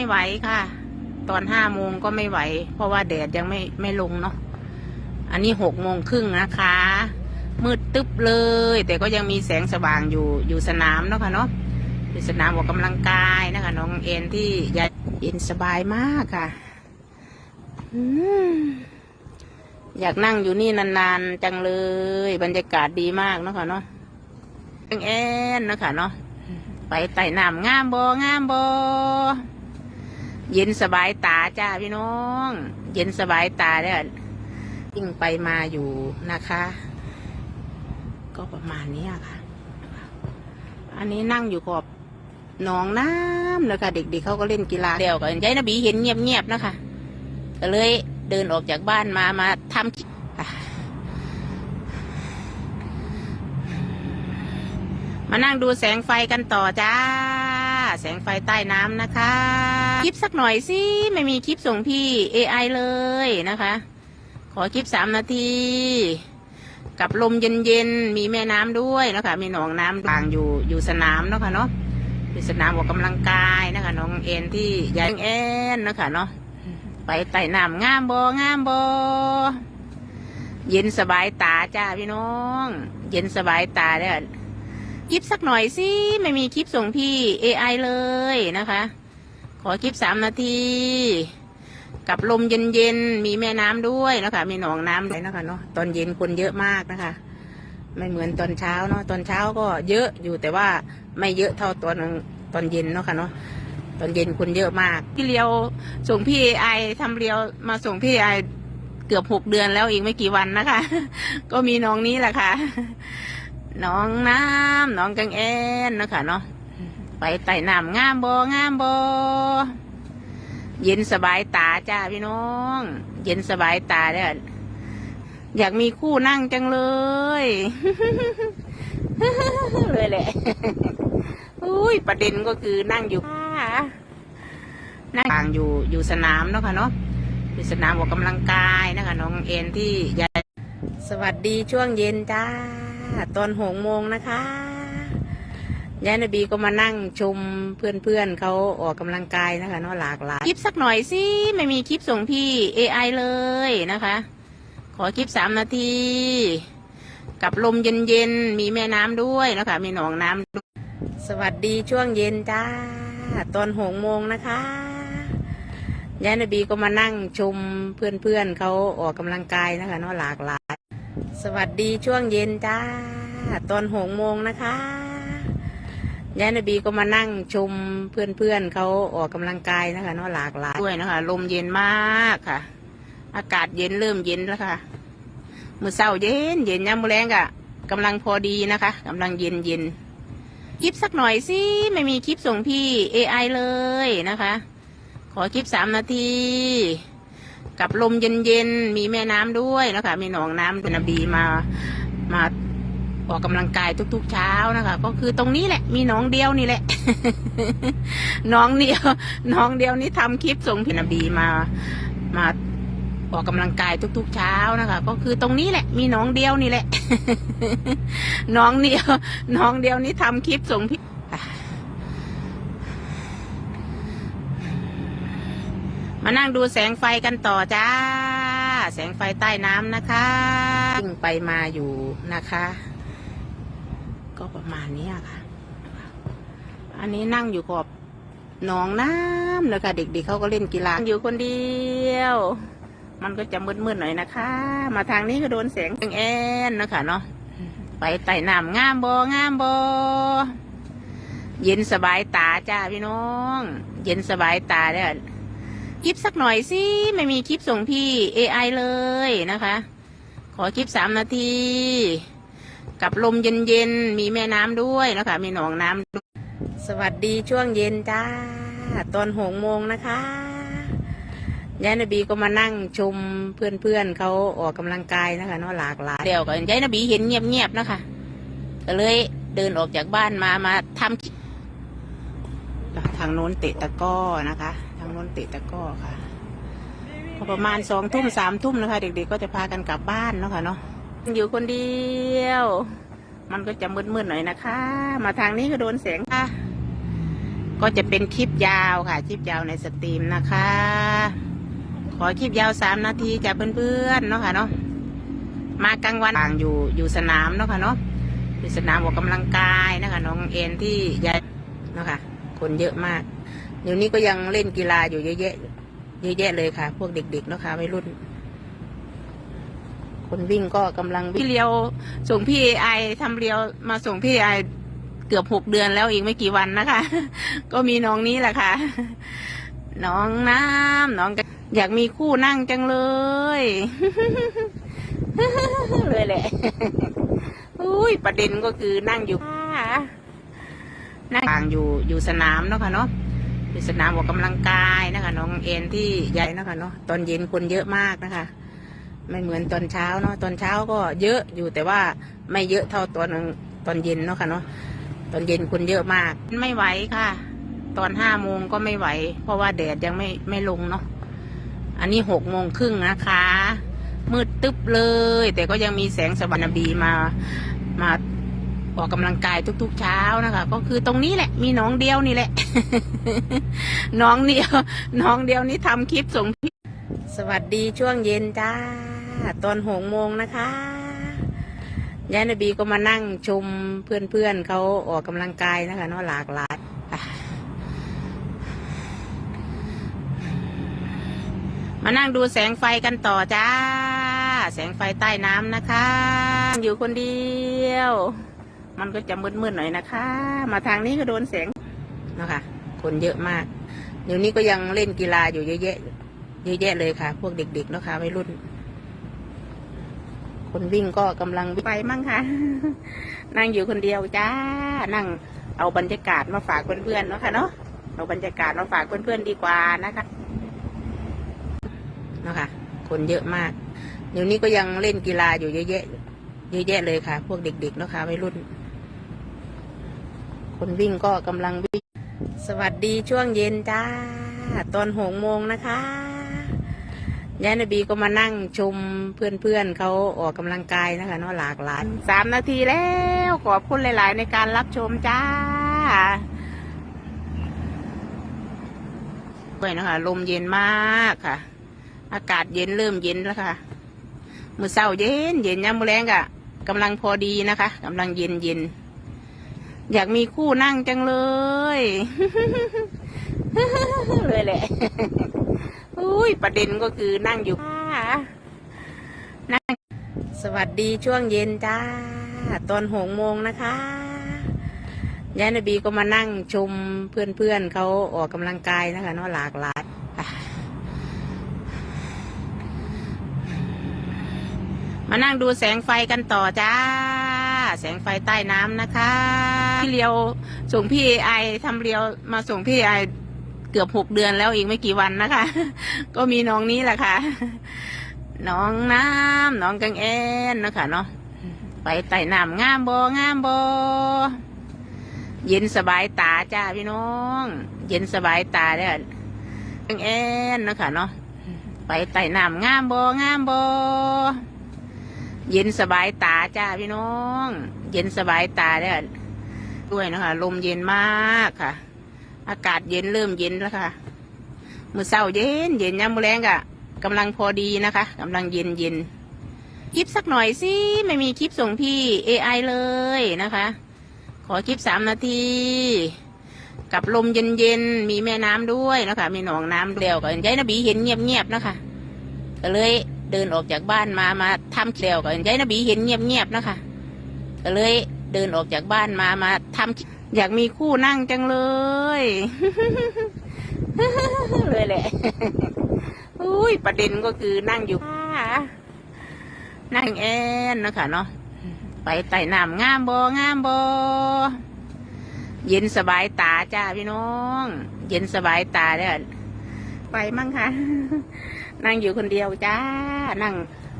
ไม่ไหวค่ะ ตอนห้าโมงก็ไม่ไหว เพราะว่าแดดยังไม่ไม่ลงเนาะอันนี้หกโมงครึ่งนะคะ มืดตึ๊บเลย แต่ก็ยังมีแสงสว่างอยู่อยู่สนามเนาะค่ะเนาะอยู่สนามออกกำลังกายนะคะ น้องเอ็นที่ยายเย็นสบายมากค่ะอยากนั่งอยู่นี่นานๆจังเลย บรรยากาศดีมากเนาะค่ะเนาะแอนเนาะค่ะเนาะไปไต่น้ำงามบองามบอ เย็นสบายตาจ้าพี่น้อง เย็นสบายตาเนี่ยยิ่งไปมาอยู่นะคะ ก็ประมาณนี้ค่ะ อันนี้นั่งอยู่ขอบหนองน้ำนะคะเด็กๆเขาก็เล่นกีฬาเดียวกันยายนบีเห็นเงียบๆนะคะก็เลยเดินออกจากบ้านมามาทำมานั่งดูแสงไฟกันต่อจ้า แสงไฟใต้น้ำนะคะ คลิปสักหน่อยสิ ไม่มีคลิปส่งพี่ AI เลยนะคะ ขอคลิปสามนาที กับลมเย็นๆ มีแม่น้ำด้วยนะคะ มีหนองน้ำต่างอยู่อยู่สนามเนาะค่ะเนาะอยู่สนามออกกำลังกายนะคะ น้องเอ็นที่ยายเอ็นนะคะเนาะ ไปไต่น้ำงามบองามบอเย็นสบายตาจ้าพี่น้อง เย็นสบายตาเนี่ย คลิปสักหน่อยสิไม่มีคลิปส่งพี่ AI เลยนะคะ ขอคลิปสามนาที กับลมเย็นๆ มีแม่น้ำด้วยนะคะ มีหนองน้ำด้วยนะคะเนาะตอนเย็นคนเยอะมากนะคะ ไม่เหมือนตอนเช้าเนาะตอนเช้าก็เยอะอยู่แต่ว่าไม่เยอะเท่าตอนตอนเย็นเนาะค่ะเนาะตอนเย็นคนเยอะมาก พี่เลียวส่งพี่ไอทำเลียวมาส่งพี่ไอเกือบหกเดือนแล้วอีกไม่กี่วันนะคะ ก็มีน้องนี้แหละค่ะ น้องน้ำน้องกังเอ็นนะคะเนาะไปไต่น้ำงามบองามบอเย็นสบายตาจ้าพี่น้อง เย็นสบายตาเนี่ยอยากมีคู่นั่งจังเลยเลยแหละอุ้ยประเด็นก็คือนั่งอยู่นั่งกลางอยู่อยู่สนามเนาะค่ะเนาะอยู่สนามออกกำลังกายนะคะน้องเอ็นที่ยายสวัสดีช่วงเย็นจ้า ตอนหกโมงนะคะยายนบีก็มานั่งชมเพื่อนๆเขาออกกำลังกายนะคะเนาะหลากหลายคลิปสักหน่อยสิไม่มีคลิปส่งพี่ AI เลยนะคะ ขอคลิปสามนาที กับลมเย็นๆ มีแม่น้ำด้วยนะคะ มีหนองน้ำสวัสดีช่วงเย็นจ้า ตอนหกโมงนะคะยายนบีก็มานั่งชมเพื่อนๆเขาออกกำลังกายนะคะเนาะหลากหลาย สวัสดีช่วงเย็นจ้า ตอนหกโมงนะคะยายนบีก็มานั่งชมเพื่อนๆเขาออกกำลังกายนะคะเนาะหลากหลายด้วยนะคะ ลมเย็นมากค่ะ อากาศเย็นเริ่มเย็นแล้วค่ะมือเศร้าเย็นเย็นยามมือแรงกะกำลังพอดีนะคะกำลังเย็นเย็นคลิปสักหน่อยสิไม่มีคลิปส่งพี่ AI เลยนะคะ ขอคลิปสามนาที กับลมเย็นๆ มีแม่น้ำด้วยนะคะมีหนองน้ำเป็นนบีมามาออกกำลังกายทุกๆเช้านะคะก็คือตรงนี้แหละมีหน้องเดียวนี่แหละน้องเดียวน้องเดียวนี้ทำคลิปส่งพี่นบีมามาออกกำลังกายทุกๆเช้านะคะ ก็คือตรงนี้แหละ มีน้องเดียวนี่แหละ น้องเดียว น้องเดียวนี้ทำคลิปส่งพี่อะ มานั่งดูแสงไฟกันต่อจ้า แสงไฟใต้น้ำนะคะวิ่งไปมาอยู่นะคะ ก็ประมาณนี้ค่ะ อันนี้นั่งอยู่ขอบหนองน้ำนะคะเด็กๆเขาก็เล่นกีฬาอยู่คนเดียว มันก็จะมืดๆหน่อยนะคะ มาทางนี้ก็โดนแสงแอนนะคะเนาะไปไต่น้ำงามบองามบอเย็นสบายตาจ้าพี่น้อง เย็นสบายตาเนี่ย คลิปสักหน่อยสิ ไม่มีคลิปส่งพี่ AI เลยนะคะ ขอคลิปสามนาที กับลมเย็นๆ มีแม่น้ำด้วยนะคะ มีหนองน้ำด้วย สวัสดีช่วงเย็นจ้า ตอนหกโมงนะคะยายนบีก็มานั่งชมเพื่อนๆเขาออกกำลังกายนะคะเนาะหลากหลายเดี๋ยวก็ยายนบีเห็นเงียบๆนะคะก็เลยเดินออกจากบ้านมามาทำทางโน้นเตะตะก้อนะคะ น้นเตะตะก้อค่ะพอประมาณสองทุ่มสามทุ่มนะคะ เด็กๆก็จะพากันกลับบ้านเนาะค่ะเนาะอยู่คนเดียว มันก็จะมืดๆหน่อยนะคะ มาทางนี้ก็โดนแสงค่ะ ก็จะเป็นคลิปยาวค่ะ คลิปยาวในสตรีมนะคะ ขอคลิปยาวสามนาทีจากเพื่อนๆเนาะค่ะเนาะมากลางวันต่างอยู่อยู่สนามเนาะค่ะเนาะอยู่สนามออกกำลังกายนะคะ น้องเอ็นที่ยายเนาะค่ะคนเยอะมาก เดี๋ยวนี้ก็ยังเล่นกีฬาอยู่เยอะแยะเยอะแยะเลยค่ะ พวกเด็กๆเนาะค่ะวัยรุ่น คนวิ่งก็กำลังวิ่งเรียวส่งพี่ไอทำเรียวมาส่งพี่ไอเกือบหกเดือนแล้วอีกไม่กี่วันนะคะ ก็มีน้องนี้แหละค่ะ น้องน้ำน้องอยากมีคู่นั่งจังเลยเลยแหละอุ้ยประเด็นก็คือนั่งอยู่นั่งทางอยู่อยู่สนามเนาะค่ะเนาะ อยู่สนามออกกำลังกายนะคะ น้องเอ็นที่ใหญ่นะคะเนาะตอนเย็นคนเยอะมากนะคะ ไม่เหมือนตอนเช้าเนาะตอนเช้าก็เยอะอยู่แต่ว่าไม่เยอะเท่าตอนตอนเย็นเนาะค่ะเนาะตอนเย็นคนเยอะมาก ไม่ไหวค่ะ ตอนห้าโมงก็ไม่ไหว เพราะว่าแดดยังไม่ไม่ลงเนาะอันนี้หกโมงครึ่งนะคะ มืดตึ๊บเลย แต่ก็ยังมีแสงสวรรค์บีมามา ออกกำลังกายทุก ๆ เช้านะคะ ก็คือตรงนี้แหละ มีน้องเดียวนี่แหละ น้องเดียว น้องเดียวนี่ทำคลิปส่งพี่สวัสดีช่วงเย็นจ้า ตอนหกโมงนะคะยายนบีก็มานั่งชมเพื่อนๆเขาออกกำลังกายนะคะเนาะหลากหลายมานั่งดูแสงไฟกันต่อจ้า แสงไฟใต้น้ำนะคะ อยู่คนเดียว มันก็จะมืดๆหน่อยนะคะ มาทางนี้ก็โดนแสงนะคะคนเยอะมากเดี๋ยวนี้ก็ยังเล่นกีฬาอยู่เยอะแยะเยอะแยะเลยค่ะ พวกเด็กๆนะคะวัยรุ่น คนวิ่งก็กำลังไปมั่งค่ะ นั่งอยู่คนเดียวจ้า นั่งเอาบรรยากาศมาฝากเพื่อนๆเนาะค่ะเนาะเอาบรรยากาศมาฝากเพื่อนๆดีกว่านะคะเนาะค่ะคนเยอะมาก เดี๋ยวนี้ก็ยังเล่นกีฬาอยู่เยอะแยะเยอะแยะเลยค่ะ พวกเด็กๆเนาะค่ะวัยรุ่น คนวิ่งก็กำลังวิ่ง สวัสดีช่วงเย็นจ้า ตอนหกโมงนะคะยายนบีก็มานั่งชมเพื่อนๆเขาออกกำลังกายนะคะเนาะหลากหลายสามนาทีแล้วขอบคุณหลาย ๆ ในการรับชมจ้าด้วยนะคะ ลมเย็นมากค่ะ อากาศเย็นเริ่มเย็นแล้วค่ะมือเศร้าเย็นเย็นยามมือแรงกะกำลังพอดีนะคะกำลังเย็นเย็น อยากมีคู่นั่งจังเลย เลยแหละอุ้ยประเด็นก็คือนั่งอยู่นั่งสวัสดีช่วงเย็นจ้า ตอนหกโมงนะคะยายนบีก็มานั่งชมเพื่อนๆเขาออกกำลังกายนะคะเนาะหลากหลายมานั่งดูแสงไฟกันต่อจ้า แสงไฟใต้น้ำนะคะพี่เลียวส่งพี่ไอทำเรียวมาส่งพี่ไอเกือบหกเดือนแล้วอีกไม่กี่วันนะคะ ก็มีน้องนี้แหละค่ะ น้องน้ำน้องกังเอ็นนะคะเนาะไปไต่น้ำงามบองามบอเย็นสบายตาจ้าพี่น้อง เย็นสบายตาเด้อกังเอ็นนะคะเนาะไปไต่น้ำงามบองามบอ เย็นสบายตาจ้าพี่น้อง เย็นสบายตาเด้ด้วยนะคะ ลมเย็นมากค่ะ อากาศเย็นเริ่มเย็นแล้วค่ะมือเศร้าเย็นเย็นยามมือแรงกะกำลังพอดีนะคะ กำลังเย็นเย็นคลิปสักหน่อยสิไม่มีคลิปส่งพี่ AI เลยนะคะ ขอคลิปสามนาที กับลมเย็นเย็นมีแม่น้ำด้วยนะคะ มีหนองน้ำเดียวกันยายนบีเห็นเงียบเงียบๆนะคะก็เลย เดินออกจากบ้านมามาทำเดียวกันยายนบีเห็นเงียบๆนะคะก็เลยเดินออกจากบ้านมามาทำอยากมีคู่นั่งจังเลย เลยแหละอุ้ยประเด็นก็คือนั่งอยู่นั่งแอนนะคะเนาะไปไต่น้ำงามบองามบอเย็นสบายตาจ้าพี่น้อง เย็นสบายตาเด้อไปมั่งค่ะ นั่งอยู่คนเดียวจ้า นั่ง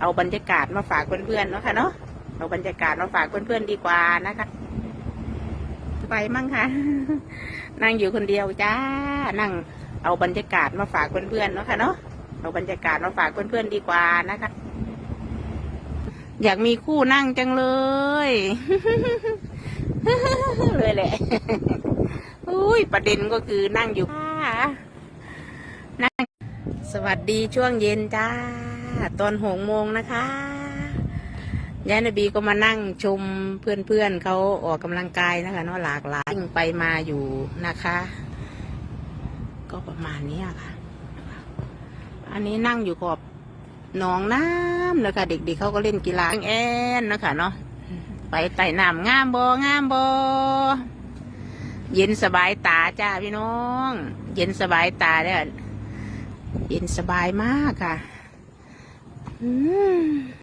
เอาบรรยากาศมาฝากเพื่อนๆเนาะค่ะเนาะ เอาบรรยากาศมาฝากเพื่อนๆดีกว่านะคะ ไปมั่งค่ะ นั่งอยู่คนเดียวจ้า นั่งเอาบรรยากาศมาฝากเพื่อนๆเนาะค่ะเนาะ เอาบรรยากาศมาฝากเพื่อนๆดีกว่านะคะ อยากมีคู่นั่งจังเลย เลยแหละ อุ้ยประเด็นก็คือนั่งอยู่นั่ง สวัสดีช่วงเย็นจ้า ตอนหกโมงนะคะยายนบีก็มานั่งชมเพื่อนๆเขาออกกำลังกายนะคะเนาะหลากหลายไปมาอยู่นะคะ ก็ประมาณนี้ค่ะ อันนี้นั่งอยู่ขอบหนองน้ำนะคะเด็กๆเขาก็เล่นกีฬาแอนนะคะเนาะไปไต่น้ำงามบองามบอเย็นสบายตาจ้าพี่น้อง เย็นสบายตาเด้อ เย็นสบายมากค่ะ อืม